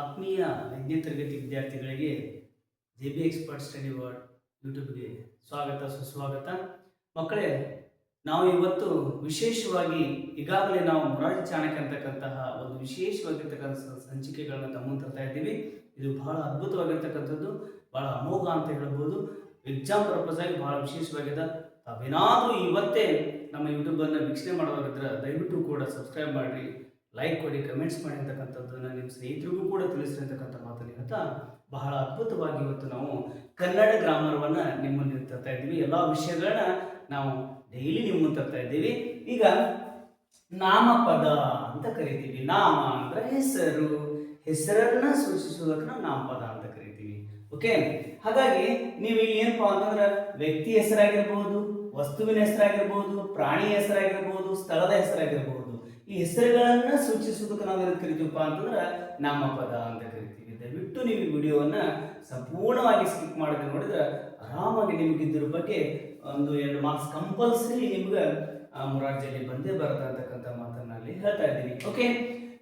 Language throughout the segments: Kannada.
ಆತ್ಮೀಯ ಐದನೇ ತರಗತಿ ವಿದ್ಯಾರ್ಥಿಗಳಿಗೆ J B expert study world ಯೂಟ್ಯೂಬ್ಗೆ ಸ್ವಾಗತ, ಸುಸ್ವಾಗತ. ಮಕ್ಕಳೇ, ನಾವು ಇವತ್ತು ವಿಶೇಷವಾಗಿ ಈಗಾಗಲೇ ನಾವು ಮೊರಾರ್ಜಿ ಚಾಣಕ್ಯ ಅಂತಕ್ಕಂತಹ ಒಂದು ವಿಶೇಷವಾಗಿರ್ತಕ್ಕಂಥ ಸಂಚಿಕೆಗಳನ್ನ ತಮ್ಮ ತರ್ತಾ ಇದ್ದೀವಿ. ಇದು ಬಹಳ ಅದ್ಭುತವಾಗಿರ್ತಕ್ಕಂಥದ್ದು, ಬಹಳ ಅಮೋಘ ಅಂತ ಹೇಳ್ಬೋದು. ಎಕ್ಸಾಮ್ ಪರ್ಪಸ್ ಆಗಿ ಬಹಳ ವಿಶೇಷವಾಗಿದೆ. ತಾವೇನಾದರೂ ಇವತ್ತೇ ನಮ್ಮ ಯೂಟ್ಯೂಬನ್ನು ವೀಕ್ಷಣೆ ಮಾಡೋದಾಗಿದ್ರೆ ದಯವಿಟ್ಟು ಕೂಡ ಸಬ್ಸ್ಕ್ರೈಬ್ ಮಾಡಿರಿ. ಲೈಕ್ ಕೊಡಿ ಕಮೆಂಟ್ಸ್ ಮಾಡಿ ಅಂತಕ್ಕಂಥದ್ದನ್ನು ನಿಮ್ಮ ಸ್ನೇಹಿತರಿಗೂ ಕೂಡ ತಿಳಿಸ್ರಿ ಅಂತಕ್ಕಂಥ ಮಾತನ್ನು ಹೇಳ್ತಾ ಬಹಳ ಅದ್ಭುತವಾಗಿ ಇವತ್ತು ನಾವು ಕನ್ನಡ ಗ್ರಾಮರವನ್ನು ನಿಮ್ಮ ಮುಂದೆ ತರ್ತಾ ಇದ್ದೀವಿ. ಎಲ್ಲ ವಿಷಯಗಳನ್ನ ನಾವು ಡೈಲಿ ನಿಮ್ಮ ಮುಂದೆ ತರ್ತಾ ಇದ್ದೀವಿ. ಈಗ ನಾಮಪದ ಅಂತ ಕರಿತೀವಿ. ನಾಮ ಅಂದ್ರೆ ಹೆಸರು. ಹೆಸರನ್ನ ಸೂಚಿಸುವುದಕ್ಕೆ ನಾವು ನಾಮಪದ ಅಂತ ಕರಿತೀವಿ. ಓಕೆ ಹಾಗಾಗಿ ನೀವು ಇಲ್ಲಿ ಏನಪ್ಪ ಅಂತಂದ್ರೆ ವ್ಯಕ್ತಿ ಹೆಸರಾಗಿರ್ಬೋದು, ವಸ್ತುವಿನ ಹೆಸರಾಗಿರ್ಬೋದು, ಪ್ರಾಣಿ ಹೆಸರಾಗಿರ್ಬೋದು, ಸ್ಥಳದ ಹೆಸರಾಗಿರ್ಬೋದು. ಈ ಹೆಸರುಗಳನ್ನ ಸೂಚಿಸುವುದಕ್ಕೆ ನಾವು ಏನಂತ ಕರಿತೀವಪ್ಪ ಅಂತಂದ್ರೆ ನಾಮಪದ ಅಂತ ಕರಿತೀವಿ. ದಯವಿಟ್ಟು ನೀವು ಈ ವಿಡಿಯೋವನ್ನ ಸಂಪೂರ್ಣವಾಗಿ ಸ್ಕಿಪ್ ಮಾಡಿದ್ರೆ ನೋಡಿದ್ರೆ ಆರಾಮಾಗಿ ನಿಮ್ಗೆ ಇದ್ರ ಬಗ್ಗೆ ಒಂದು ಎರಡು ಮಾರ್ಕ್ಸ್ ಕಂಪಲ್ಸರಿ ನಿಮ್ಗೆ ಮುರಾರ್ಜಿಯಲ್ಲಿ ಬಂದೇ ಬರುತ್ತೆ ಅಂತಕ್ಕಂಥ ಮಾತನ್ನ ಅಲ್ಲಿ ಹೇಳ್ತಾ ಇದ್ದೀನಿ ಓಕೆ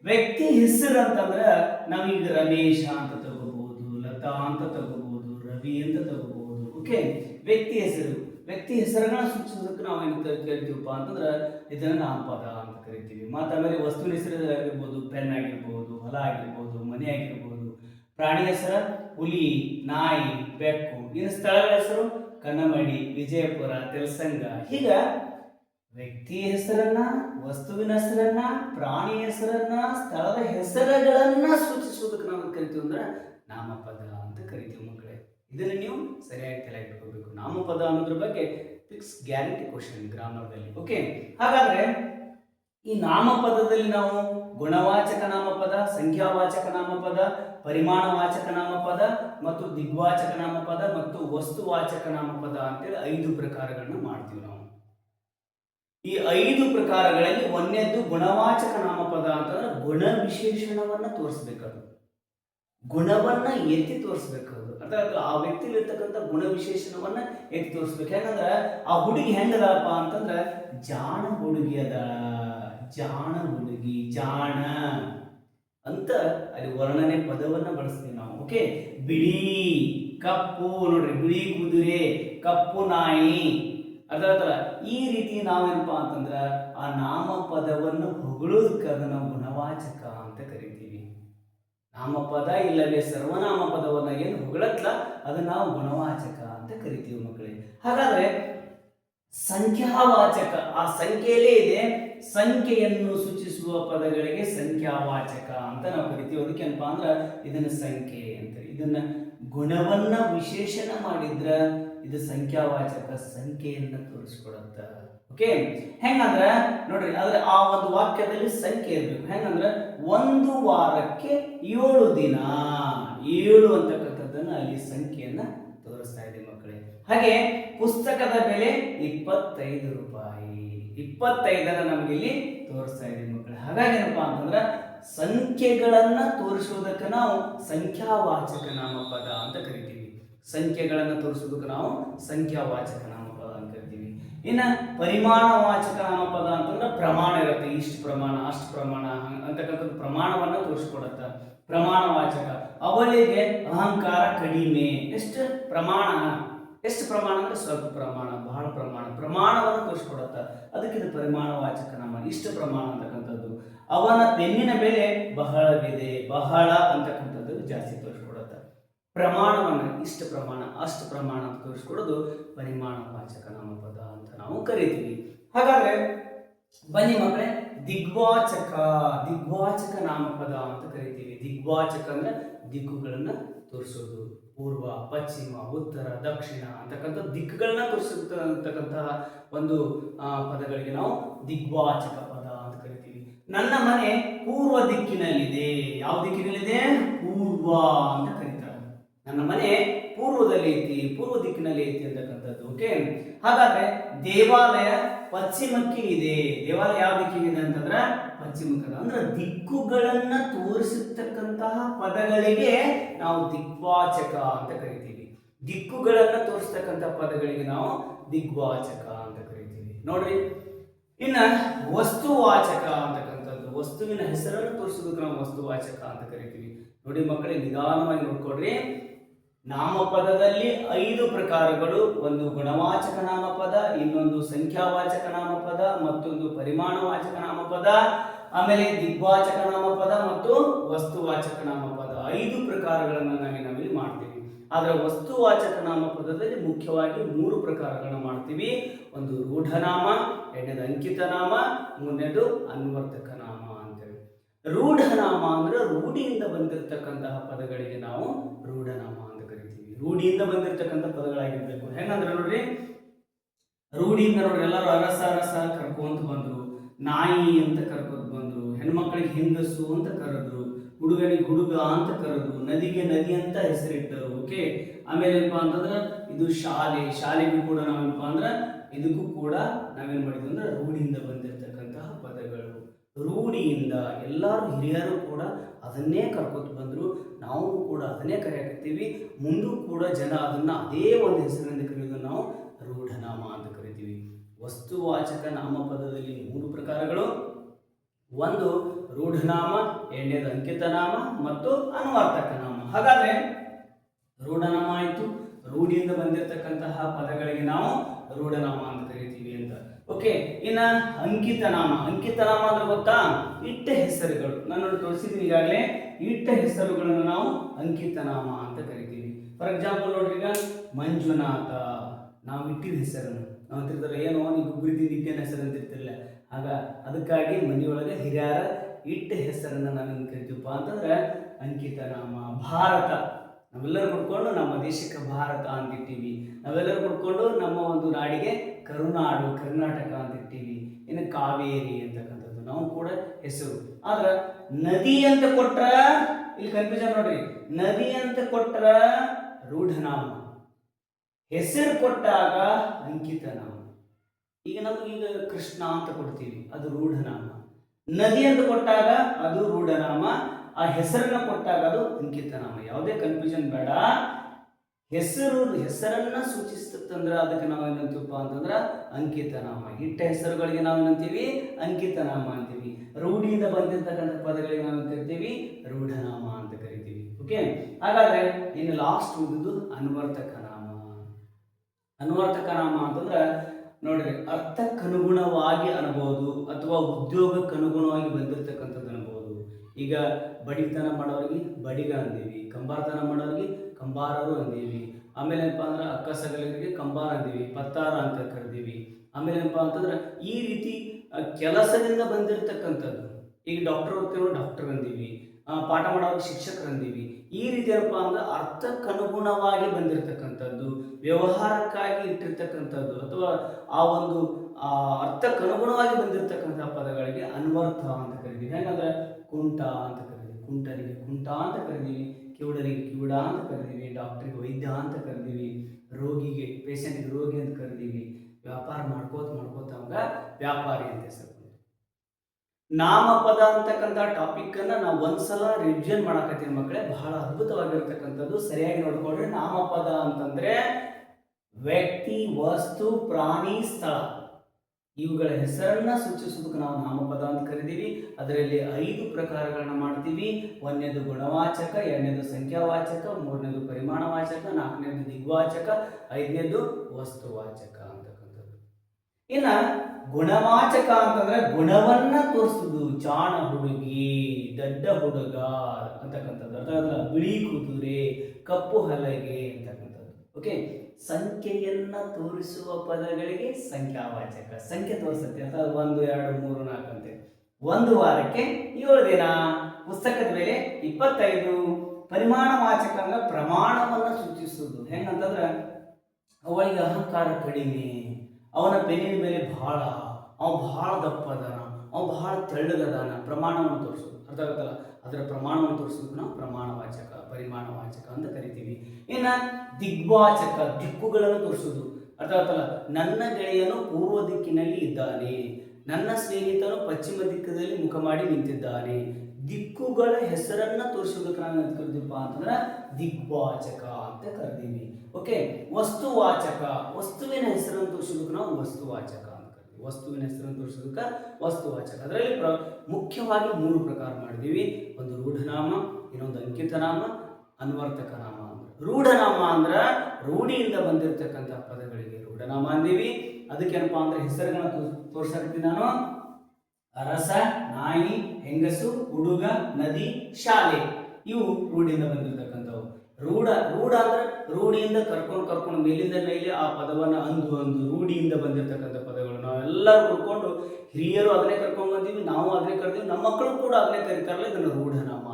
ವ್ಯಕ್ತಿ ಹೆಸರು ಅಂತಂದ್ರೆ ನಾವೀಗ ರಮೇಶ ಅಂತ ತಗೋಬಹುದು ಲತಾ ಅಂತ ತಗೋಬಹುದು ರವಿ ಅಂತ ತಗೋಬಹುದು ಓಕೆ ವ್ಯಕ್ತಿ ಹೆಸರು. ವ್ಯಕ್ತಿ ಹೆಸರುಗಳನ್ನ ಸೂಚಿಸೋದಕ್ಕೆ ನಾವು ಏನು ಕರಿತೀವಪ್ಪ ಅಂತಂದ್ರೆ ಇದನ್ನು ನಾಮಪದ ಅಂತ ಕರಿತೀವಿ. ಮತ್ತು ಆಮೇಲೆ ವಸ್ತುವಿನ ಹೆಸರು ಆಗಿರ್ಬೋದು ಪೆನ್ ಆಗಿರ್ಬೋದು, ಹೊಲ ಆಗಿರ್ಬೋದು, ಮನೆ ಆಗಿರ್ಬೋದು, ಪ್ರಾಣಿ ಹೆಸರು, ಹುಲಿ, ನಾಯಿ, ಬೆಕ್ಕು, ಇನ್ನು ಸ್ಥಳಗಳ ಹೆಸರು ಕನ್ನಮಡಿ, ವಿಜಯಪುರ, ತೆಲಸಂಗ. ಈಗ ವ್ಯಕ್ತಿ ಹೆಸರನ್ನ, ವಸ್ತುವಿನ ಹೆಸರನ್ನ, ಪ್ರಾಣಿ ಹೆಸರನ್ನ, ಸ್ಥಳದ ಹೆಸರುಗಳನ್ನ ಸೂಚಿಸುವುದಕ್ಕೆ ನಾವು ಕರಿತೀವಿ ಅಂದ್ರೆ ನಾಮಪದ ಅಂತ ಕರಿತೀವಿ. ಇದನ್ನ ನೀವು ಸರಿಯಾಗಿ ತಲೆ ಇಟ್ಕೋಬೇಕು. ನಾಮಪದ ಅನ್ನೋದ್ರ ಬಗ್ಗೆ ಫಿಕ್ಸ್ ಗ್ಯಾರಂಟಿ ಕ್ವಶನ್ ಗ್ರಾಮರ್ದಲ್ಲಿ. ಓಕೆ ಹಾಗಾದ್ರೆ ಈ ನಾಮಪದದಲ್ಲಿ ನಾವು ಗುಣವಾಚಕ ನಾಮಪದ, ಸಂಖ್ಯಾವಾಚಕ ನಾಮಪದ, ಪರಿಮಾಣವಾಚಕ ನಾಮಪದ ಮತ್ತು ದಿಗ್ವಾಚಕ ನಾಮಪದ ಮತ್ತು ವಸ್ತುವಾಚಕ ನಾಮಪದ ಅಂತೇಳಿ ಐದು ಪ್ರಕಾರಗಳನ್ನು ಮಾಡ್ತೀವಿ ನಾವು. ಈ ಐದು ಪ್ರಕಾರಗಳಲ್ಲಿ ಒಂದೇದ್ದು ಗುಣವಾಚಕ ನಾಮಪದ ಅಂತಂದ್ರೆ ಗುಣ ವಿಶೇಷಣವನ್ನ ತೋರಿಸ್ಬೇಕದು ಗುಣವನ್ನ ಎತ್ತಿ ತೋರಿಸ್ಬೇಕು ಅರ್ಥಾತ್ ಆ ವ್ಯಕ್ತಿಲಿ ಇರ್ತಕ್ಕಂಥ ಗುಣ ವಿಶೇಷಣವನ್ನ ಎತ್ತಿ ತೋರಿಸ್ಬೇಕು. ಯಾಕಂದ್ರೆ ಆ ಹುಡುಗಿ ಹೆಂಗದಪ್ಪ ಅಂತಂದ್ರೆ ಜಾಣ ಹುಡುಗಿ ಅದ. ಜಾಣ ಹುಡುಗಿ, ಜಾಣ ಅಂತ ಅಲ್ಲಿ ವರ್ಣನೆ ಪದವನ್ನ ಬಳಸ್ತೀವಿ ನಾವು. ಓಕೆ ಬಿಳಿ, ಕಪ್ಪು, ನೋಡ್ರಿ, ಬಿಳಿ ಕುದುರೆ, ಕಪ್ಪು ನಾಯಿ. ಅದರ ಈ ರೀತಿ ನಾವೇನಪ್ಪ ಅಂತಂದ್ರ ಆ ನಾಮಪದವನ್ನು ಹೊಗಳೋದಕ್ಕೆ ಅದನ್ನ ಗುಣವಾಚಕ ಅಂತ ಕರಿತೀವಿ. ನಾಮಪದ ಇಲ್ಲವೇ ಸರ್ವನಾಮ ಪದವನ್ನು ಏನು ಹೊಗಳತ್ಲ ಅದನ್ನ ನಾವು ಗುಣವಾಚಕ ಅಂತ ಕರಿತೀವಿ ಮಕ್ಕಳೇ. ಹಾಗಾದ್ರೆ ಸಂಖ್ಯಾವಾಚಕ, ಆ ಸಂಖ್ಯೆಯಲ್ಲೇ ಇದೆ, ಸಂಖ್ಯೆಯನ್ನು ಸೂಚಿಸುವ ಪದಗಳಿಗೆ ಸಂಖ್ಯಾವಾಚಕ ಅಂತ ನಾವು ಕರಿತೀವಿ. ಅದಕ್ಕೆ ಏನಪ್ಪಾ ಅಂದ್ರೆ ಇದನ್ನ ಸಂಖ್ಯೆ ಅಂತ ಇದನ್ನ ಗುಣವನ್ನ ವಿಶೇಷಣ ಮಾಡಿದ್ರ ಇದು ಸಂಖ್ಯಾವಾಚಕ ಸಂಖ್ಯೆಯನ್ನು ತೋರಿಸ್ಕೊಡತ್ತ. ಓಕೆ ಹೆಂಗಂದ್ರೆ ನೋಡ್ರಿ, ಆದ್ರೆ ಆ ಒಂದು ವಾಕ್ಯದಲ್ಲಿ ಸಂಖ್ಯೆ ಇರಬೇಕು. ಹೆಂಗಂದ್ರೆ ಒಂದು ವಾರಕ್ಕೆ ಏಳು ದಿನ. ಏಳು ಅಂತಕ್ಕಂಥದ್ದನ್ನ ಅಲ್ಲಿ ಸಂಖ್ಯೆಯನ್ನ ತೋರಿಸ್ತಾ ಇದೆ ಮಕ್ಕಳೇ. ಹಾಗೆ ಪುಸ್ತಕದ ಬೆಲೆ ಇಪ್ಪತ್ತೈದು ರೂಪಾಯಿ. ಇಪ್ಪತ್ತೈದನ್ನ ನಮ್ಗೆ ಇಲ್ಲಿ ತೋರಿಸ್ತಾ ಇದೆ ಮಕ್ಕಳೇ. ಹಾಗಾಗಿ ಅಂತಂದ್ರೆ ಸಂಖ್ಯೆಗಳನ್ನ ತೋರಿಸುವುದಕ್ಕೆ ನಾವು ಸಂಖ್ಯಾವಾಚಕ ನಾಮಪದ ಅಂತ ಕರಿತೀವಿ. ಸಂಖ್ಯೆಗಳನ್ನು ತೋರಿಸುವುದಕ್ಕೆ ನಾವು ಸಂಖ್ಯಾವಾಚಕ ಕರಿತೀವಿ ಇನ್ನ ಪರಿಮಾಣವಾಚಕ ನಾಮಪದ ಅಂತಂದ್ರೆ ಪ್ರಮಾಣ ಇರುತ್ತೆ ಇಷ್ಟು ಪ್ರಮಾಣ ಅಷ್ಟು ಪ್ರಮಾಣ ಅಂತಕ್ಕಂಥದ್ದು ಪ್ರಮಾಣವನ್ನ ತೋರಿಸ್ಕೊಡತ್ತ. ಪ್ರಮಾಣವಾಚಕ, ಅವಳಿಗೆ ಅಹಂಕಾರ ಕಡಿಮೆ. ಎಷ್ಟು ಪ್ರಮಾಣ? ಎಷ್ಟು ಪ್ರಮಾಣ ಅಂದ್ರೆ ಸ್ವಲ್ಪ ಪ್ರಮಾಣ, ಬಹಳ ಪ್ರಮಾಣ. ಪ್ರಮಾಣವನ್ನು ತೋರಿಸ್ಕೊಡತ್ತ. ಅದಕ್ಕೆ ಇದು ಪರಿಮಾಣವಾಚಕ ನಮ್ಮ ಇಷ್ಟು ಪ್ರಮಾಣ ಅಂತಕ್ಕಂಥದ್ದು. ಅವನ ತೆಂಗಿನ ಬೆಲೆ ಬಹಳವಿದೆ, ಬಹಳ ಅಂತಕ್ಕಂಥದ್ದು ಜಾಸ್ತಿ ತೋರಿಸ್ಕೊಡತ್ತ. ಪ್ರಮಾಣವನ್ನು ಇಷ್ಟು ಪ್ರಮಾಣ ಅಷ್ಟು ಪ್ರಮಾಣ ಅಂತ ತೋರಿಸ್ಕೊಡೋದು ನಮ್ಮ ಅಂತ ನಾವು ಕರಿತೀವಿ. ಹಾಗಾದ್ರೆ ಬನ್ನಿ ಮಕ್ಕಳೇ, ದಿಗ್ವಾಚಕ ದಿಗ್ವಾಚಕ ನಾಮಪದ ಅಂತ ಕರಿತೀವಿ. ದಿಗ್ವಾಚಕ ಅಂದ್ರೆ ದಿಕ್ಕುಗಳನ್ನ ತೋರಿಸೋದು. ಪೂರ್ವ, ಪಶ್ಚಿಮ, ಉತ್ತರ, ದಕ್ಷಿಣ ಅಂತಕ್ಕಂಥ ದಿಕ್ಕುಗಳನ್ನ ತೋರಿಸಿರ್ತಕ್ಕಂತಹ ಒಂದು ಪದಗಳಿಗೆ ನಾವು ದಿಗ್ವಾಚಕ ಪದ ಅಂತ ಕರಿತೀವಿ. ನನ್ನ ಮನೆ ಪೂರ್ವ ದಿಕ್ಕಿನಲ್ಲಿದೆ. ಯಾವ ದಿಕ್ಕಿನಲ್ಲಿದೆ? ಪೂರ್ವ ಅಂತ ಕರೀತಾರೆ. ನನ್ನ ಮನೆ ಪೂರ್ವದಲ್ಲಿ ಐತಿ, ಪೂರ್ವ ದಿಕ್ಕಿನಲ್ಲಿ ಐತಿ ಅಂತಕ್ಕಂಥದ್ದು ಓಕೆ ಹಾಗಾದ್ರೆ ದೇವಾಲಯ ಪಶ್ಚಿಮಕ್ಕೆ ಇದೆ. ದೇವಾಲಯ ಯಾವ ದಿಕ್ಕಿಗೆ ಇದೆ ಅಂತಂದ್ರೆ ಪಶ್ಚಿಮಕ್ಕೆ ಅಂದ್ರೆ ದಿಕ್ಕುಗಳನ್ನ ತೋರಿಸತಕ್ಕಂತಹ ಪದಗಳಿಗೆ ನಾವು ದಿಗ್ವಾಚಕ ಅಂತ ಕರಿತೀವಿ. ದಿಕ್ಕುಗಳನ್ನ ತೋರಿಸ್ತಕ್ಕಂಥ ಪದಗಳಿಗೆ ನಾವು ದಿಗ್ವಾಚಕ ಅಂತ ಕರಿತೀವಿ. ನೋಡ್ರಿ, ಇನ್ನ ವಸ್ತುವಾಚಕ ಅಂತಕ್ಕಂಥದ್ದು, ವಸ್ತುವಿನ ಹೆಸರನ್ನು ತೋರಿಸೋದಕ್ಕೆ ನಾವು ವಸ್ತುವಾಚಕ ಅಂತ ಕರಿತೀವಿ. ನೋಡಿ ಮಕ್ಕಳೇ, ನಿಧಾನವಾಗಿ ನೋಡ್ಕೊಡ್ರಿ ನಾಮಪದದಲ್ಲಿ ಐದು ಪ್ರಕಾರಗಳು, ಒಂದು ಗುಣವಾಚಕ ನಾಮಪದ, ಇನ್ನೊಂದು ಸಂಖ್ಯಾವಾಚಕ ನಾಮಪದ, ಮತ್ತೊಂದು ಪರಿಮಾಣವಾಚಕ ನಾಮಪದ, ಆಮೇಲೆ ದಿಗ್ವಾಚಕ ನಾಮಪದ ಮತ್ತು ವಸ್ತುವಾಚಕ ನಾಮಪದ. ಐದು ಪ್ರಕಾರಗಳನ್ನು ನಾವು ನಾವಿಲ್ಲಿ ಮಾಡ್ತೀವಿ. ಆದರೆ ವಸ್ತುವಾಚಕ ನಾಮಪದದಲ್ಲಿ ಮುಖ್ಯವಾಗಿ ಮೂರು ಪ್ರಕಾರಗಳನ್ನು ಮಾಡ್ತೀವಿ. ಒಂದು ರೂಢನಾಮ, ಎರಡನೇದು ಅಂಕಿತ ನಾಮ, ಮೂರನೇದು ಅನ್ವರ್ತಕ ನಾಮ ಅಂತೇಳಿ. ರೂಢನಾಮ ಅಂದ್ರೆ ರೂಢಿಯಿಂದ ಬಂದಿರತಕ್ಕಂತಹ ಪದಗಳಿಗೆ ನಾವು ರೂಢನಾಮ ರೂಢಿಯಿಂದ ಬಂದಿರತಕ್ಕಂಥ ಪದಗಳಾಗಿರ್ಬೇಕು. ಹೆಂಗಂದ್ರೆ ನೋಡ್ರಿ, ರೂಢಿಯಿಂದ ನೋಡ್ರಿ ಎಲ್ಲರೂ ಅರಸ ಅರಸ ಕರ್ಕೊಂತ ಬಂದ್ರು, ನಾಯಿ ಅಂತ ಕರ್ಕೊಂತ ಬಂದ್ರು, ಹೆಣ್ಮಕ್ಳಿಗೆ ಹೆಂಗಸು ಅಂತ ಕರೆದ್ರು, ಹುಡುಗನಿಗೆ ಹುಡುಗ ಅಂತ ಕರೆದ್ರು, ನದಿಗೆ ನದಿ ಅಂತ ಹೆಸರಿಟ್ಟರು, ಓಕೆ? ಆಮೇಲೆ ಏನಪ್ಪಾ ಅಂತಂದ್ರೆ, ಇದು ಶಾಲೆ, ಶಾಲೆಗೂ ಕೂಡ ನಾವೇನಪ್ಪ ಅಂದ್ರೆ, ಇದಕ್ಕೂ ಕೂಡ ನಾವೇನ್ ಮಾಡಿದ್ವಿ ಅಂದ್ರೆ, ರೂಢಿಯಿಂದ ಬಂದಿರತಕ್ಕಂತಹ ಪದಗಳು. ರೂಢಿಯಿಂದ ಎಲ್ಲರೂ ಹಿರಿಯರು ಕೂಡ ಅದನ್ನೇ ಕರ್ಕೊತ ಬಂದ್ರು ನಾವು ಕೂಡ ಅದನ್ನೇ ಕರೆಯಕತ್ತೀವಿ. ಮುಂದೂ ಕೂಡ ಜನ ಅದನ್ನ ಅದೇ ಒಂದು ಹೆಸರಿನಿಂದ ಕರೆಯೋದು ನಾವು ರೂಢನಾಮ ಅಂತ ಕರಿತೀವಿ. ವಸ್ತುವಾಚಕ ನಾಮಪದದಲ್ಲಿ ಮೂರು ಪ್ರಕಾರಗಳು. ಒಂದು, ರೂಢನಾಮ, ಎರಡನೇದು ಅಂಕಿತ ನಾಮ ಮತ್ತು ಅನುವರ್ತಕ ನಾಮ. ಹಾಗಾದ್ರೆ ರೂಢನಾಮ ಆಯಿತು. ರೂಢಿಯಿಂದ ಬಂದಿರತಕ್ಕಂತಹ ಪದಗಳಿಗೆ ನಾವು ರೂಢನಾಮ ಅಂತ ಕರಿತೀವಿ ಅಂತ. ಓಕೆ, ಇನ್ನ ಅಂಕಿತ ನಾಮ ಅಂಕಿತ ಅಂದ್ರೆ ಗೊತ್ತಾ? ಇಟ್ಟ ಹೆಸರುಗಳು. ನಾನು ತೋರಿಸಿದ್ದೀನಿ ಈಗಾಗಲೇ. ಇಟ್ಟ ಹೆಸರುಗಳನ್ನು ನಾವು ಅಂಕಿತನಾಮ ಅಂತ ಕರಿತೀವಿ. ಫಾರ್ ಎಕ್ಸಾಂಪಲ್ ನೋಡ್ರಿ ಈಗ ಮಂಜುನಾಥ, ನಾವು ಇಟ್ಟಿದ ಹೆಸರನ್ನು. ನಾವು ಅಂತಿರ್ತಾರೆ ಏನೋ ನೀವು ಗುರುತಿ ಇಟ್ಟೇನ ಹೆಸರು ಅಂತ ಇರ್ತಿಲ್ಲ ಆಗ ಅದಕ್ಕಾಗಿ ಮನೆಯೊಳಗೆ ಹಿರಿಯರ ಇಟ್ಟ ಹೆಸರನ್ನು ನಾವೇನು ಕರಿತೀವಪ್ಪ ಅಂತಂದ್ರೆ ಅಂಕಿತನಾಮ, ಭಾರತ. ನಾವೆಲ್ಲರೂ ಕುಡ್ಕೊಂಡು ನಮ್ಮ ದೇಶಕ್ಕೆ ಭಾರತ ಅಂತ ಇಟ್ಟಿವಿ ನಾವೆಲ್ಲರೂ ಕುಡ್ಕೊಂಡು ನಮ್ಮ ಒಂದು ನಾಡಿಗೆ ಕರುನಾಡು, ಕರ್ನಾಟಕ ಅಂತ ಇಟ್ಟಿವಿ ಇನ್ನು ಕಾವೇರಿ ಅಂತಕ್ಕಂಥದ್ದು ನಾವು ಕೂಡ ಹೆಸರು. ಆದ್ರೆ ನದಿ ಅಂತ ಕೊಟ್ರ, ಇಲ್ಲಿ ಕನ್ಫ್ಯೂಷನ್ ನೋಡ್ರಿ. ನದಿ ಅಂತ ಕೊಟ್ರ ರೂಢನಾಮ. ಹೆಸರು ಕೊಟ್ಟಾಗ ಅಂಕಿತ ನಾಮ ಈಗ ನಮ್ಗೆ ಈಗ ಕೃಷ್ಣ ಅಂತ ಕೊಡ್ತೀವಿ, ಅದು ರೂಢನಾಮ. ನದಿ ಅಂತ ಕೊಟ್ಟಾಗ ಅದು ರೂಢನಾಮ. ಆ ಹೆಸರನ್ನ ಕೊಟ್ಟಾಗ ಅದು ಅಂಕಿತ ನಾಮ ಯಾವುದೇ ಕನ್ಫ್ಯೂಷನ್ ಬೇಡ. ಹೆಸರು ಹೆಸರನ್ನ ಸೂಚಿಸ್ತಂದ್ರೆ ಅದಕ್ಕೆ ನಾವು ಏನಂತೀವಪ್ಪ ಅಂತಂದ್ರೆ ಅಂಕಿತ ನಾಮ ಇಟ್ಟ ಹೆಸರುಗಳಿಗೆ ನಾವು ಏನಂತೀವಿ? ಅಂಕಿತ ನಾಮ ಅಂತೀವಿ. ರೂಢಿಯಿಂದ ಬಂದಿರತಕ್ಕಂಥ ಪದಗಳಿಗೆ ನಾವು ಕರಿತೀವಿ ರೂಢನಾಮ ಅಂತ ಕರಿತೀವಿ. ಓಕೆ ಹಾಗಾದ್ರೆ ಇನ್ನು ಲಾಸ್ಟ್ ಉಳಿದು ಅನ್ವರ್ತಕ ನಾಮ ಅನ್ವರ್ತಕ ನಾಮ ಅಂತಂದ್ರೆ ನೋಡ್ರಿ ಅರ್ಥಕ್ಕನುಗುಣವಾಗಿ ಅನ್ಬೋದು ಅಥವಾ ಉದ್ಯೋಗಕ್ಕನುಗುಣವಾಗಿ ಬಂದಿರತಕ್ಕಂಥ ಈಗ ಬಡಿತನ ಮಾಡೋರಿಗೆ ಬಡಿಗ ಅಂದೀವಿ, ಕಂಬಾರತನ ಮಾಡೋರಿಗೆ ಕಂಬಾರರು ಅಂದೀವಿ. ಆಮೇಲೆ ಏನಪ್ಪ ಅಂದ್ರೆ ಅಕ್ಕಸಗಲಿಗೆ ಕಂಬಾರ ಅಂದೀವಿ, ಪತ್ತಾರ ಅಂತ ಕರೆದೀವಿ. ಆಮೇಲೆ ಏನಪ್ಪ ಅಂತಂದ್ರೆ ಈ ರೀತಿ ಕೆಲಸದಿಂದ ಬಂದಿರತಕ್ಕಂಥದ್ದು. ಈಗ ಡಾಕ್ಟರ್ ಓದ್ತಿರೋ ಡಾಕ್ಟರ್ ಅಂದೀವಿ ಪಾಠ ಮಾಡೋರಿಗೆ ಶಿಕ್ಷಕರು ಅಂದೀವಿ. ಈ ರೀತಿ ಏನಪ್ಪ ಅಂದ್ರೆ ಅರ್ಥಕ್ಕನುಗುಣವಾಗಿ ಬಂದಿರತಕ್ಕಂಥದ್ದು, ವ್ಯವಹಾರಕ್ಕಾಗಿ ಇಟ್ಟಿರ್ತಕ್ಕಂಥದ್ದು, ಅಥವಾ ಆ ಒಂದು ಅರ್ಥಕ್ಕನುಗುಣವಾಗಿ ಬಂದಿರತಕ್ಕಂಥ ಪದಗಳಿಗೆ ಅನ್ವರ್ಥ ಅಂತ ಕರಿತೀವಿ. ಹೆಂಗಂದ್ರೆ ಕುಂಟ ಅಂತ ಕರಿತೀವಿ ಕುಂಟರಿಗೆ ಕುಂಟ ಅಂತ ಕರಿತೀವಿ ಕಿವುಡರಿಗೆ ಕಿವುಡ ಅಂತ ಕರಿತೀವಿ ಡಾಕ್ಟ್ರಿಗೆ ವೈದ್ಯ ಅಂತ ಕರಿತೀವಿ ರೋಗಿಗೆ, ಪೇಷಂಟ್ಗೆ ರೋಗಿ ಅಂತ ಕರೆದೀವಿ. ವ್ಯಾಪಾರ ಮಾಡ್ಕೋತ ಮಾಡ್ಕೋತ ಅವಾಗ ವ್ಯಾಪಾರಿ ಅಂತ ಹೆಸರು ನಾಮಪದ ಅಂತಕ್ಕಂಥ ಟಾಪಿಕ್ ಅನ್ನ ನಾವು ಒಂದ್ಸಲ ರಿವಿಷನ್ ಮಾಡಕತ್ತೀವಿ ಮಕ್ಕಳೇ ಬಹಳ ಅದ್ಭುತವಾಗಿರ್ತಕ್ಕಂಥದ್ದು. ಸರಿಯಾಗಿ ನೋಡ್ಕೊಂಡ್ರೆ ನಾಮಪದ ಅಂತಂದ್ರೆ ವ್ಯಕ್ತಿ, ವಸ್ತು, ಪ್ರಾಣಿ, ಸ್ಥಳ. ಇವುಗಳ ಹೆಸರನ್ನ ಸೂಚಿಸುವುದಕ್ಕೆ ನಾವು ನಾಮಪದ ಅಂತ ಕರಿತೀವಿ. ಅದರಲ್ಲಿ ಐದು ಪ್ರಕಾರಗಳನ್ನ ಮಾಡ್ತೀವಿ. ಒಂದನೇದು ಗುಣವಾಚಕ, ಎರಡನೇದು ಸಂಖ್ಯಾವಾಚಕ, ಮೂರನೇದು ಪರಿಮಾಣವಾಚಕ, ನಾಲ್ಕನೇದು ದಿಗ್ವಾಚಕ, ಐದನೇದು ವಸ್ತುವಾಚಕ ಅಂತಕ್ಕಂಥದ್ದು. ಇನ್ನ ಗುಣವಾಚಕ ಅಂತಂದ್ರೆ ಗುಣವನ್ನ ತೋರಿಸುದು ಚಾಣ ಹುಡುಗಿ, ದಡ್ಡ ಹುಡುಗ ಅಂತಕ್ಕಂಥದ್ದು. ಅರ್ಥ ಬಿಳಿ ಕುದುರೆ, ಕಪ್ಪು ಹಲಗೆ ಅಂತಕ್ಕಂಥದ್ದು. ಓಕೆ ಸಂಖ್ಯೆಯನ್ನ ತೋರಿಸುವ ಪದಗಳಿಗೆ ಸಂಖ್ಯಾವಾಚಕ. ಸಂಖ್ಯೆ ತೋರಿಸುತ್ತೆ. ಅಂತ ಒಂದು, ಎರಡು, ಮೂರು, ನಾಲ್ಕು ಅಂತೆ. ಒಂದು ವಾರಕ್ಕೆ ಏಳು ದಿನ. ಪುಸ್ತಕದ ಮೇಲೆ ಇಪ್ಪತ್ತೈದು. ಪರಿಮಾಣ ವಾಚಕ ಅಂದ್ರೆ ಪ್ರಮಾಣವನ್ನು ಸೂಚಿಸುವುದು. ಹೆಂಗಂತಂದ್ರೆ, ಅವಳಿಗೆ ಅಹಂಕಾರ ಕಡಿಮೆ. ಅವನ ಬೆನ್ನಿನ ಮೇಲೆ ಬಹಳ ಅವ ಬಹಳ ದಪ್ಪ ಅದಾನ ಅವ ಬಹಳ ತೆಳ್ಳಗದಾನ. ಪ್ರಮಾಣವನ್ನು ತೋರಿಸೋದು ಅರ್ಥ ಆಗುತ್ತಲ್ಲ? ಅದರ ಪ್ರಮಾಣವನ್ನು ತೋರಿಸೋದು ನಾವು ಪ್ರಮಾಣವಾಚಕ. ಪರಿಮಾಣವಾಚಕ ಅಂತ ಕರಿತೀವಿ. ಇನ್ನು ದಿಗ್ವಾಚಕ, ದಿಕ್ಕುಗಳನ್ನು ತೋರಿಸೋದು ಅರ್ಥ ಆಗುತ್ತಲ್ಲ? ನನ್ನ ಗೆಳೆಯನು ಪೂರ್ವ ದಿಕ್ಕಿನಲ್ಲಿ ಇದ್ದಾನೆ. ನನ್ನ ಸ್ನೇಹಿತನು ಪಶ್ಚಿಮ ದಿಕ್ಕದಲ್ಲಿ ಮುಖ ಮಾಡಿ ನಿಂತಿದ್ದಾನೆ. ದಿಕ್ಕುಗಳ ಹೆಸರನ್ನ ತೋರಿಸೋದಕ್ಕೆ ನಾನು ಅಂತ ಕರಿತೀವಪ್ಪ ಅಂತಂದ್ರೆ ದಿಗ್ವಾಚಕ ಅಂತ ಕರಿತೀವಿ. ಓಕೆ ವಸ್ತುವಾಚಕ. ವಸ್ತುವಿನ ಹೆಸರನ್ನು ತೋರಿಸೋದಕ್ಕೆ ನಾವು ವಸ್ತುವಾಚಕ ಅಂತ ಕರಿತೀವಿ. ವಸ್ತುವಿನ ಹೆಸರನ್ನು ತೋರಿಸೋದಕ್ಕೆ ವಸ್ತುವಾಚಕ. ಅದರಲ್ಲಿ ಪ್ರ ಮುಖ್ಯವಾಗಿ ಮೂರು ಪ್ರಕಾರ ಮಾಡಿದ್ದೀವಿ. ಒಂದು ರೂಢನಾಮ, ಇನ್ನೊಂದು ಅಂಕಿತನಾಮ ಅನ್ವರ್ತಕ ನಾಮ ಅಂದ್ರೆ ರೂಢನಾಮ ಅಂದ್ರೆ ರೂಢಿಯಿಂದ ಬಂದಿರತಕ್ಕಂಥ ಪದಗಳಿಗೆ ರೂಢನಾಮ ಅಂದೀವಿ. ಅದಕ್ಕೇನಪ್ಪ ಅಂದ್ರೆ ಹೆಸರುಗಳನ್ನ ತೋರ್ಸಕ್ತಿ ನಾನು. ಅರಸ ನಾಯಿ, ಹೆಂಗಸು, ಹುಡುಗ, ನದಿ, ಶಾಲೆ ಇವು ರೂಢಿಯಿಂದ ಬಂದಿರತಕ್ಕಂಥವು. ರೂಢ ರೂಢ ಅಂದ್ರೆ ರೂಢಿಯಿಂದ ಕರ್ಕೊಂಡು ಕರ್ಕೊಂಡು ಮೇಲಿಂದ ಮೇಲೆ ಆ ಪದವನ್ನು ಅಂದು ಅಂದು ರೂಢಿಯಿಂದ ಬಂದಿರತಕ್ಕಂಥ ಪದಗಳು. ನಾವೆಲ್ಲರೂ ಹುಡ್ಕೊಂಡು ಹಿರಿಯರು ಅದನ್ನೇ ಕರ್ಕೊಂಡು ಬಂದೀವಿ, ನಾವು ಅದನ್ನೇ ಕರ್ತೀವಿ ನಮ್ಮ ಮಕ್ಕಳು ಕೂಡ ಅದನ್ನೇ ಕರೀತಾರಲ್ಲ ಇದನ್ನು ರೂಢನಾಮ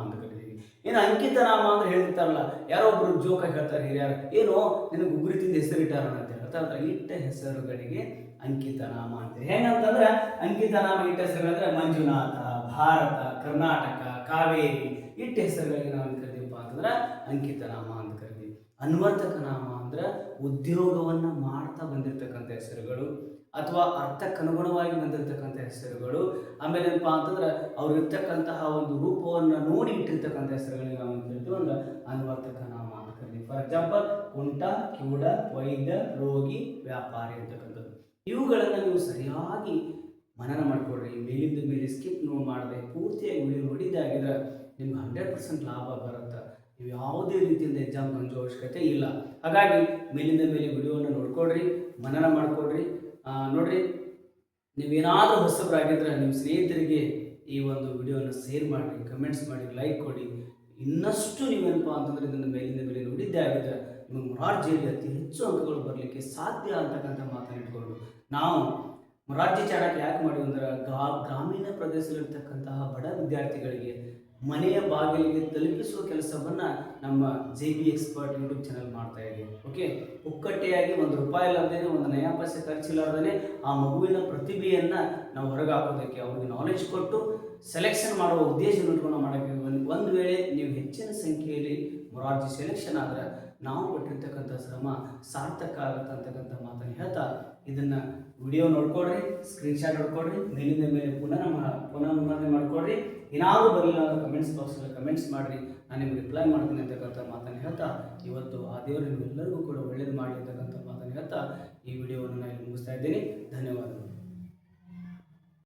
ಇನ್ನು ಅಂಕಿತ ನಾಮ ಅಂದ್ರೆ ಹೇಳ್ತಾರಲ್ಲ ಯಾರೋ ಒಬ್ರು ಜೋಕ ಹೇಳ್ತಾರೆ ಹಿರಿಯರು, ಏನು ನಿನಗೆ ಉಗುರಿ ತಿಂದ ಹೆಸರಿಟ್ಟಾರ ಅಂತ ಹೇಳ್ತಾರೆ. ಇಟ್ಟ ಹೆಸರುಗಳಿಗೆ ಅಂಕಿತ ನಾಮ ಅಂತ ಹೆಂಗಂತಂದ್ರೆ ಅಂಕಿತ ನಾಮ ಇಟ್ಟ ಹೆಸರುಗಳಂದ್ರೆ ಮಂಜುನಾಥ, ಭಾರತ, ಕರ್ನಾಟಕ, ಕಾವೇರಿ. ಇಟ್ಟ ಹೆಸರುಗಳಿಗೆ ನಾವು ಏನು ಕರಿತೀವಪ್ಪ ಅಂತಂದ್ರೆ ಅಂಕಿತ ನಾಮ ಅಂತ ಕರಿತೀವಿ. ಅನ್ವರ್ತಕ ನಾಮ ಅಂದ್ರೆ ಉದ್ಯೋಗವನ್ನ ಮಾಡ್ತಾ ಅಥವಾ ಅರ್ಥಕ್ಕನುಗುಣವಾಗಿ ಬಂದಿರತಕ್ಕಂಥ ಹೆಸರುಗಳು. ಆಮೇಲೆ ಏನಪ್ಪ ಅಂತಂದ್ರೆ ಅವ್ರು ಇರ್ತಕ್ಕಂತಹ ಒಂದು ರೂಪವನ್ನು ನೋಡಿ ಇಟ್ಟಿರ್ತಕ್ಕಂಥ ಹೆಸರುಗಳಿಗೆ ನಾವು ಏನು ಕರಿತೀವಿ ಅಂದ್ರೆ ಅನ್ವರ್ತಕ ನಾಮ ಅಂತ ಕರಿತೀವಿ. ಫಾರ್ ಎಕ್ಸಾಂಪಲ್ ಕುಂಟ, ಕಿವುಡ, ವೈದ್ಯ, ರೋಗಿ, ವ್ಯಾಪಾರಿ ಅಂತಕ್ಕಂಥದ್ದು. ಇವುಗಳನ್ನು ನೀವು ಸರಿಯಾಗಿ ಮನನ ಮಾಡಿಕೊಡ್ರಿ ಮೇಲಿಂದ ಮೇಲೆ ಸ್ಕಿಪ್ ನೋವು ಮಾಡದೆ ಪೂರ್ತಿಯಾಗಿ ವಿಡಿಯೋ ನೋಡಿದ್ದಾಗಿದ್ರೆ ನಿಮ್ಗೆ ಹಂಡ್ರೆಡ್ ಪರ್ಸೆಂಟ್ ಲಾಭ ಬರುತ್ತೆ. ನೀವು ಯಾವುದೇ ರೀತಿಯಿಂದ ಎಕ್ಸಾಮ್ ಬಂಜೋ ಅವಶ್ಯಕತೆ ಇಲ್ಲ. ಹಾಗಾಗಿ ಮೇಲಿಂದ ಮೇಲೆ ವಿಡಿಯೋವನ್ನು ನೋಡ್ಕೊಡ್ರಿ ಮನನ ಮಾಡಿಕೊಡ್ರಿ ನೋಡ್ರಿ, ನೀವೇನಾದರೂ ಹೊಸಬರಾಗಿದ್ದರೆ ನಿಮ್ಮ ಸ್ನೇಹಿತರಿಗೆ ಈ ಒಂದು ವಿಡಿಯೋನ ಶೇರ್ ಮಾಡಿ ಕಮೆಂಟ್ಸ್ ಮಾಡಿ ಲೈಕ್ ಕೊಡಿ. ಇನ್ನಷ್ಟು ನೀವೇನಪ್ಪ ಅಂತಂದ್ರೆ ಇದನ್ನು ಮೇಲಿಂದ ಮೇಲೆ ನೋಡಿದ್ದೇ ಆಗಿದ್ರೆ ನಿಮ್ಮ ಮೊರಾರ್ಜಿಯಲ್ಲಿ ಅತಿ ಹೆಚ್ಚು ಅಂಕಗಳು ಬರಲಿಕ್ಕೆ ಸಾಧ್ಯ ಅಂತಕ್ಕಂಥ ಮಾತನ್ನು ಇಟ್ಕೊಂಡು ನಾವು ಮೊರಾರ್ಜಿ ಚಾಣಕ್ಯ ಯಾಕೆ ಮಾಡಿ ಅಂದ್ರೆ ಗ್ರಾಮೀಣ ಪ್ರದೇಶದಲ್ಲಿರ್ತಕ್ಕಂತಹ ಬಡ ವಿದ್ಯಾರ್ಥಿಗಳಿಗೆ ಮನೆಯ ಬಾಗಿಲಿಗೆ ತಲುಪಿಸುವ ಕೆಲಸವನ್ನು ನಮ್ಮ J B expert YouTube channel ಮಾಡ್ತಾ ಇದೆ. ಓಕೆ ಪುಕ್ಕಟ್ಟೆಯಾಗಿ ಒಂದು ರೂಪಾಯಿ ಇಲ್ಲದೇ ಒಂದು ನಯಾ ಪೈಸೆ ಖರ್ಚಿಲ್ಲಾರ್ದೇ ಆ ಮಗುವಿನ ಪ್ರತಿಭೆಯನ್ನು ನಾವು ಹೊರಗೆ ಹಾಕೋದಕ್ಕೆ ಅವ್ರಿಗೆ ನಾಲೆಜ್ ಕೊಟ್ಟು ಸೆಲೆಕ್ಷನ್ ಮಾಡುವ ಉದ್ದೇಶ ಇಟ್ಕೊಂಡು ಮಾಡೋಕ್ಕೆ ಒಂದು ವೇಳೆ ನೀವು ಹೆಚ್ಚಿನ ಸಂಖ್ಯೆಯಲ್ಲಿ ಮೊರಾರ್ಜಿ ಸೆಲೆಕ್ಷನ್ ಆದರೆ ನಾವು ಕೊಟ್ಟಿರ್ತಕ್ಕಂಥ ಶ್ರಮ ಸಾರ್ಥಕ ಆಗುತ್ತೆ ಅಂತಕ್ಕಂಥ ಮಾತನ್ನು ಹೇಳ್ತಾ ಇದನ್ನು ವಿಡಿಯೋ ನೋಡ್ಕೊಡ್ರಿ ಸ್ಕ್ರೀನ್ಶಾಟ್ ನೋಡ್ಕೊಡ್ರಿ ಮೇಲಿಂದ ಮೇಲೆ ಪುನಃ ಮಾ- ಪುನಃ ಮನವಿ ಮಾಡ್ಕೊಡ್ರಿ. ಏನಾದರೂ ಬರಲಿಲ್ಲ ಅಂದ್ರೆ ಕಮೆಂಟ್ಸ್ ಬಾಕ್ಸಲ್ಲಿ ಕಮೆಂಟ್ಸ್ ಮಾಡಿರಿ. ನಾನು ನಿಮ್ಗೆ ರಿಪ್ಲೈ ಮಾಡ್ತೀನಿ ಅಂತಕ್ಕಂಥ ಮಾತನ್ನು ಹೇಳ್ತಾ, ಇವತ್ತು ಆ ದೇವರು ನಿಮ್ಗೆಲ್ಲರಿಗೂ ಕೂಡ ಒಳ್ಳೇದು ಮಾಡಿ ಅಂತಕ್ಕಂಥ ಮಾತನ್ನು ಹೇಳ್ತಾ ಈ ವಿಡಿಯೋವನ್ನು ನಾನು ಇಲ್ಲಿ ಮುಗಿಸ್ತಾ ಇದ್ದೀನಿ. ಧನ್ಯವಾದಗಳು.